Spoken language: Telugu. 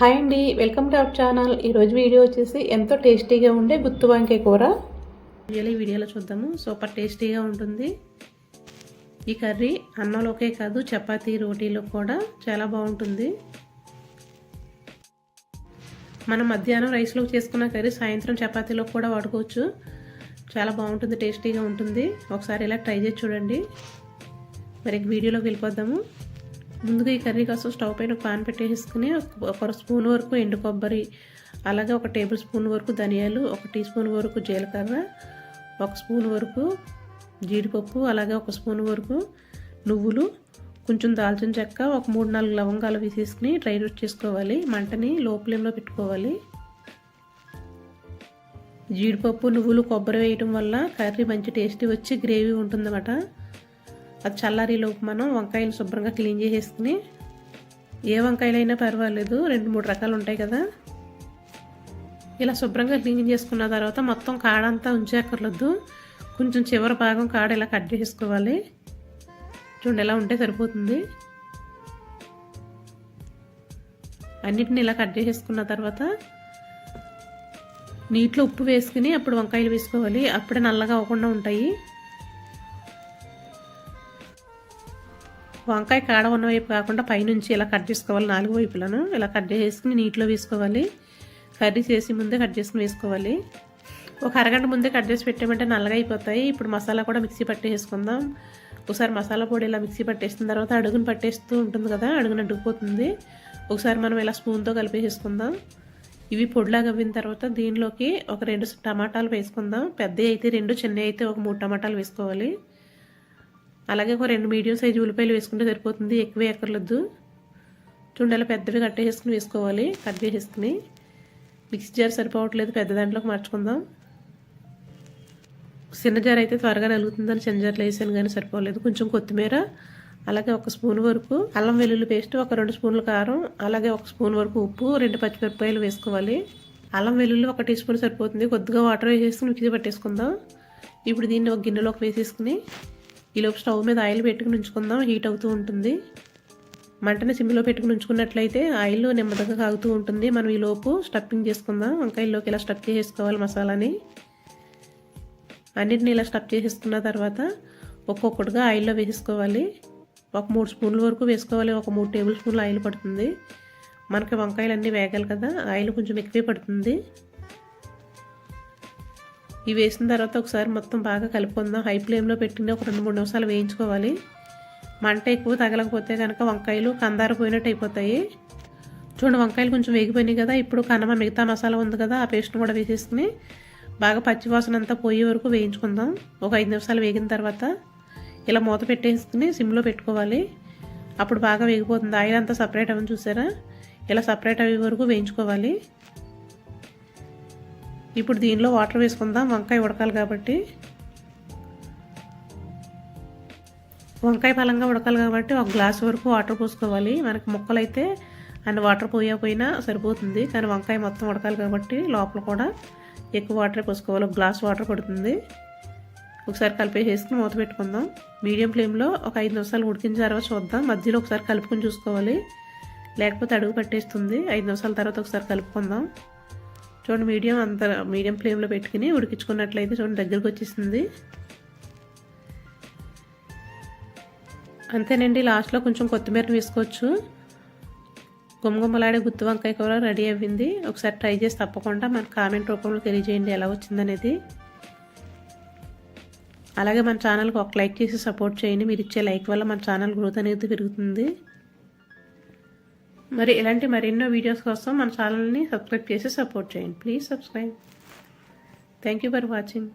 హాయ్ అండి వెల్కమ్ టు అవర్ ఛానల్. ఈరోజు వీడియో వచ్చేసి ఎంతో టేస్టీగా ఉండే గుత్తు వంకాయ కూర. ఈ వీడియోలో చూద్దాము. సూపర్ టేస్టీగా ఉంటుంది. ఈ కర్రీ అన్నంలోకే కాదు చపాతీ రోటీలో కూడా చాలా బాగుంటుంది. మనం మధ్యాహ్నం రైస్లో చేసుకున్న కర్రీ సాయంత్రం చపాతీలో కూడా వాడుకోవచ్చు. చాలా బాగుంటుంది టేస్టీగా ఉంటుంది. ఒకసారి ఇలా ట్రై చేసి చూడండి. మరి వీడియోలోకి వెళ్ళిపోద్దాము. ముందుగా ఈ కర్రీ కోసం స్టవ్ పైన ఒక పాన్ పెట్టేసుకుని ఒక స్పూన్ వరకు ఎండు కొబ్బరి అలాగే ఒక టేబుల్ స్పూన్ వరకు ధనియాలు ఒక టీ స్పూన్ వరకు జీలకర్ర ఒక స్పూన్ వరకు జీడిపప్పు అలాగే ఒక స్పూన్ వరకు నువ్వులు కొంచెం దాల్చిన చెక్క ఒక మూడు నాలుగు లవంగాలు వేసేసుకుని డ్రై రోస్ట్ చేసుకోవాలి. మంటని లో ఫ్లేమ్లో పెట్టుకోవాలి. జీడిపప్పు నువ్వులు కొబ్బరి వేయటం వల్ల కర్రీ మంచి టేస్టీ వచ్చి గ్రేవీ ఉంటుందన్నమాట. అది చల్లారిలోపు మనం వంకాయలు శుభ్రంగా క్లీన్ చేసేసుకుని ఏ వంకాయలైనా పర్వాలేదు రెండు మూడు రకాలు ఉంటాయి కదా. ఇలా శుభ్రంగా క్లీన్ చేసుకున్న తర్వాత మొత్తం కాడంతా ఉంచేయక్కర్లేదు కొంచెం చివరి భాగం కాడ ఇలా కట్ చేసుకోవాలి. చూడండి ఎలా ఉంటే సరిపోతుంది. అన్నిటిని ఇలా కట్ చేసేసుకున్న తర్వాత నీటిలో ఉప్పు వేసుకుని అప్పుడు వంకాయలు వేసుకోవాలి. అప్పుడే నల్లగా అవ్వకుండా ఉంటాయి. వంకాయ కాడ ఉన్న వైపు కాకుండా పైనుంచి ఇలా కట్ చేసుకోవాలి నాలుగు వైపులను ఇలా కట్ చేసుకుని నీటిలో వేసుకోవాలి. కర్రీ చేసి ముందే కట్ చేసుకుని వేసుకోవాలి. ఒక అరగంట ముందే కట్ చేసి పెట్టామంటే నల్లగా అయిపోతాయి. ఇప్పుడు మసాలా కూడా మిక్సీ పట్టేసుకుందాం. ఒకసారి మసాలా పొడి ఇలా మిక్సీ పట్టేసిన తర్వాత అడుగును పట్టేస్తూ ఉంటుంది కదా అడుగున అడ్డుకుపోతుంది. ఒకసారి మనం ఇలా స్పూన్తో కలిపేసుకుందాం ఇవి పొడిలాగా అవ్విన తర్వాత దీనిలోకి ఒక రెండు టమాటాలు వేసుకుందాం. పెద్దవి అయితే రెండు చిన్నవి అయితే ఒక మూడు టమాటాలు వేసుకోవాలి. అలాగే ఒక రెండు మీడియం సైజు ఉల్లిపాయలు వేసుకుంటే సరిపోతుంది. ఎక్కువ ఎక్కర్లొద్దు చూడండి అలా పెద్దవి కట్ చేసుకుని వేసుకోవాలి. కట్ చేసేసుకుని మిక్సీ జార్ సరిపోవట్లేదు. పెద్ద దాంట్లోకి మార్చుకుందాం. చిన్న జార్ అయితే త్వరగా నలుగుతుందని చిన్న జార్లో వేసాను కానీ సరిపోలేదు. కొంచెం కొత్తిమీర అలాగే ఒక స్పూన్ వరకు అల్లం వెల్లుల్లి పేస్ట్ ఒక రెండు స్పూన్ల కారం అలాగే ఒక స్పూన్ వరకు ఉప్పు రెండు పచ్చిమిరపకాయలు వేసుకోవాలి. అల్లం వెల్లుల్లి ఒక టీ స్పూన్ సరిపోతుంది. కొద్దిగా వాటర్ వేసేసుకుని మిక్సీ పట్టేసుకుందాం. ఇప్పుడు దీన్ని ఒక గిన్నెలోకి వేసేసుకుని ఈలోపు స్టవ్ మీద ఆయిల్ పెట్టుకుని ఉంచుకుందాం. హీట్ అవుతూ ఉంటుంది. మంటని సిమ్లో పెట్టుకుని ఉంచుకున్నట్లయితే ఆయిల్ నెమ్మదిగా కాగుతూ ఉంటుంది. మనం ఈలోపు స్టఫింగ్ చేసుకుందాం. వంకాయల్లోకి ఇలా స్టఫ్ చేసేసుకోవాలి మసాలాని. అన్నిటిని ఇలా స్టఫ్ చేసేసుకున్న తర్వాత ఒక్కొక్కటిగా ఆయిల్లో వేసేసుకోవాలి. ఒక మూడు స్పూన్ల వరకు వేసుకోవాలి. ఒక మూడు టేబుల్ స్పూన్లు ఆయిల్ పడుతుంది. మనకి వంకాయలు అన్నీ వేగాలి కదా. ఆయిల్ కొంచెం ఎక్కువే పడుతుంది. ఇవి వేసిన తర్వాత ఒకసారి మొత్తం బాగా కలుపుకుందాం. హై ఫ్లేమ్లో పెట్టిన ఒక రెండు మూడు నిమిషాలు వేయించుకోవాలి. మంట ఎక్కువ తగలకపోతే కనుక వంకాయలు కందార పోయినట్టు అయిపోతాయి. చూడండి వంకాయలు కొంచెం వేగిపోయినాయి కదా. ఇప్పుడు కనమ మిగతా మసాలా ఉంది కదా ఆ పేస్ట్ని కూడా వేసేసుకుని బాగా పచ్చివాసన అంతా పోయే వరకు వేయించుకుందాం. ఒక ఐదు నిమిషాలు వేగిన తర్వాత ఇలా మూత పెట్టేసుకుని సిమ్లో పెట్టుకోవాలి. అప్పుడు బాగా వేగిపోతుంది. ఆయిల్ అంతా సపరేట్ అవ్వని చూసారా? ఇలా సపరేట్ అయ్యే వరకు వేయించుకోవాలి. ఇప్పుడు దీనిలో వాటర్ వేసుకుందాం. వంకాయ ఉడకాలి కాబట్టి. వంకాయ పలంగా ఉడకాలి కాబట్టి ఒక గ్లాస్ వరకు వాటర్ పోసుకోవాలి. మనకి ముక్కలైతే అండ్ వాటర్ పోయకపోయినా సరిపోతుంది. కానీ వంకాయ మొత్తం ఉడకాలి కాబట్టి లోపల కూడా ఎక్కువ వాటర్ పోసుకోవాలి. ఒక గ్లాస్ వాటర్ పడుతుంది. ఒకసారి కలిపేసేసుకుని మూత పెట్టుకుందాం. మీడియం ఫ్లేమ్లో ఒక ఐదు నిమిషాలు ఉడికిన తర్వాత చూద్దాం. మధ్యలో ఒకసారి కలుపుకొని చూసుకోవాలి. లేకపోతే అడుగు పట్టేస్తుంది. ఐదు నిమిషాల తర్వాత ఒకసారి కలుపుకుందాం. చూడండి మీడియం అంత మీడియం ఫ్లేమ్లో పెట్టుకుని ఉడికించుకున్నట్లయితే చూడండి దగ్గరకు వచ్చేసింది. అంతేనండి లాస్ట్లో కొంచెం కొత్తిమీర వేసుకోవచ్చు. గుమ్మగుమ్మలాడే గుత్తి వంకాయ కూర రెడీ అయ్యింది. ఒకసారి ట్రై చేసి తప్పకుండా మన కామెంట్ రూపంలో తెలియజేయండి ఎలా వచ్చిందనేది అలాగే మన ఛానల్కి ఒక లైక్ చేసి సపోర్ట్ చేయండి. మీరు ఇచ్చే లైక్ వల్ల మన ఛానల్ గ్రోత్ అనేది పెరుగుతుంది. మరి ఇలాంటి మరెన్నో వీడియోస్ కోసం మన ఛానల్ని సబ్స్క్రైబ్ చేసి సపోర్ట్ చేయండి. Please subscribe. Thank you for watching